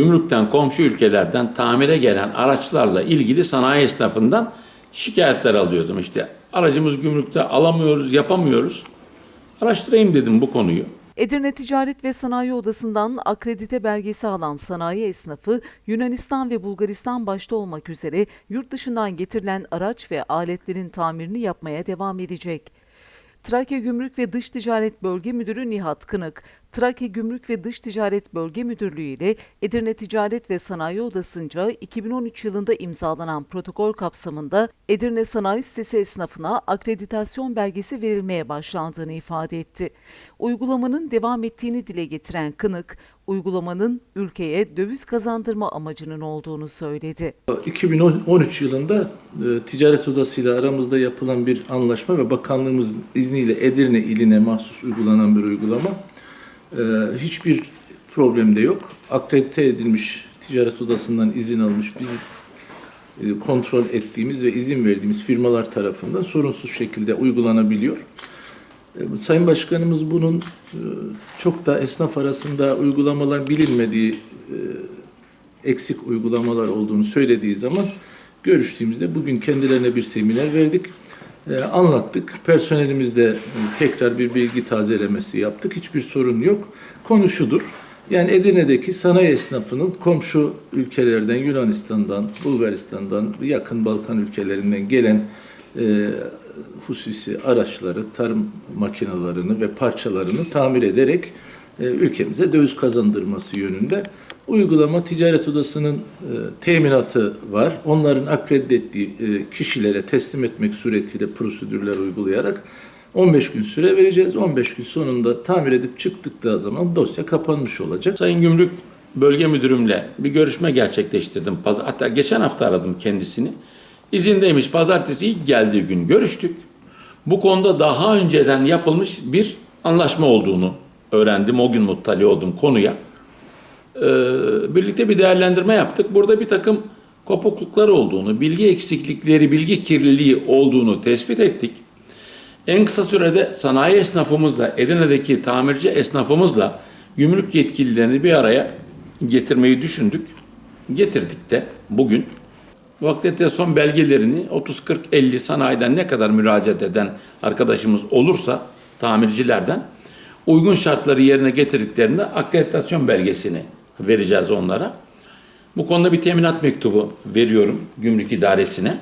Gümrükten, komşu ülkelerden tamire gelen araçlarla ilgili sanayi esnafından şikayetler alıyordum. İşte aracımız gümrükte alamıyoruz, yapamıyoruz. Araştırayım dedim bu konuyu. Edirne Ticaret ve Sanayi Odası'ndan akredite belgesi alan sanayi esnafı Yunanistan ve Bulgaristan başta olmak üzere yurt dışından getirilen araç ve aletlerin tamirini yapmaya devam edecek. Trakya Gümrük ve Dış Ticaret Bölge Müdürü Nihat Kınık, Trakya Gümrük ve Dış Ticaret Bölge Müdürlüğü ile Edirne Ticaret ve Sanayi Odası'nca 2013 yılında imzalanan protokol kapsamında Edirne Sanayi Sitesi esnafına akreditasyon belgesi verilmeye başlandığını ifade etti. Uygulamanın devam ettiğini dile getiren Kınık, uygulamanın ülkeye döviz kazandırma amacının olduğunu söyledi. 2013 yılında e, Ticaret Odası ile aramızda yapılan bir anlaşma ve bakanlığımızın izniyle Edirne iline mahsus uygulanan bir uygulama. E, hiçbir problem de yok. Akredite edilmiş Ticaret Odası'ndan izin almış biz e, kontrol ettiğimiz ve izin verdiğimiz firmalar tarafından sorunsuz şekilde uygulanabiliyor. E, Sayın Başkanımız bunun e, çok da esnaf arasında uygulamalar bilinmediği e, eksik uygulamalar olduğunu söylediği zaman görüştüğümüzde bugün kendilerine bir seminer verdik. E, anlattık. Personelimizde e, tekrar bir bilgi tazelemesi yaptık. Hiçbir sorun yok. Konu şudur. Yani Edirne'deki sanayi esnafının komşu ülkelerden, Yunanistan'dan, Bulgaristan'dan, yakın Balkan ülkelerinden gelen e, hususi araçları, tarım makinalarını ve parçalarını tamir ederek e, ülkemize döviz kazandırması yönünde uygulama ticaret odasının e, teminatı var. Onların akredite ettiği e, kişilere teslim etmek suretiyle prosedürler uygulayarak 15 gün süre vereceğiz. 15 gün sonunda tamir edip çıktıkları zaman dosya kapanmış olacak. Sayın Gümrük Bölge Müdürümle bir görüşme gerçekleştirdim. Hatta geçen hafta aradım kendisini. İzindeymiş. Pazartesi ilk geldiği gün görüştük. Bu konuda daha önceden yapılmış bir anlaşma olduğunu öğrendim. O gün muttali oldum konuya. Ee, birlikte bir değerlendirme yaptık. Burada bir takım kopukluklar olduğunu, bilgi eksiklikleri, bilgi kirliliği olduğunu tespit ettik. En kısa sürede sanayi esnafımızla, Edirne'deki tamirci esnafımızla gümrük yetkililerini bir araya getirmeyi düşündük. Getirdik de bugün. Bu akreditasyon belgelerini 30, 40, 50 sanayiden ne kadar müracaat eden arkadaşımız olursa tamircilerden uygun şartları yerine getirdiklerinde akreditasyon belgesini vereceğiz onlara. Bu konuda bir teminat mektubu veriyorum gümrük idaresine.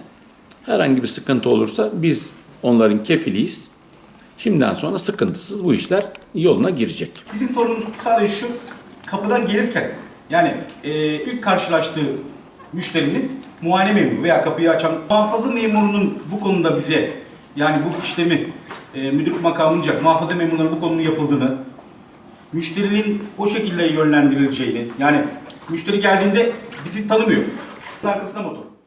Herhangi bir sıkıntı olursa biz onların kefiliyiz. Şimdiden sonra sıkıntısız bu işler yoluna girecek. Bizim sorunumuz sadece şu, kapıdan gelirken yani e, ilk karşılaştığı müşterinin muayene memuru veya kapıyı açan muhafaza memurunun bu konuda bize yani bu işlemi e, müdürlük makamınca muhafaza memurlarının bu konunun yapıldığını, müşterinin o şekilde yönlendirileceğini yani müşteri geldiğinde bizi tanımıyor. Arkasında motor.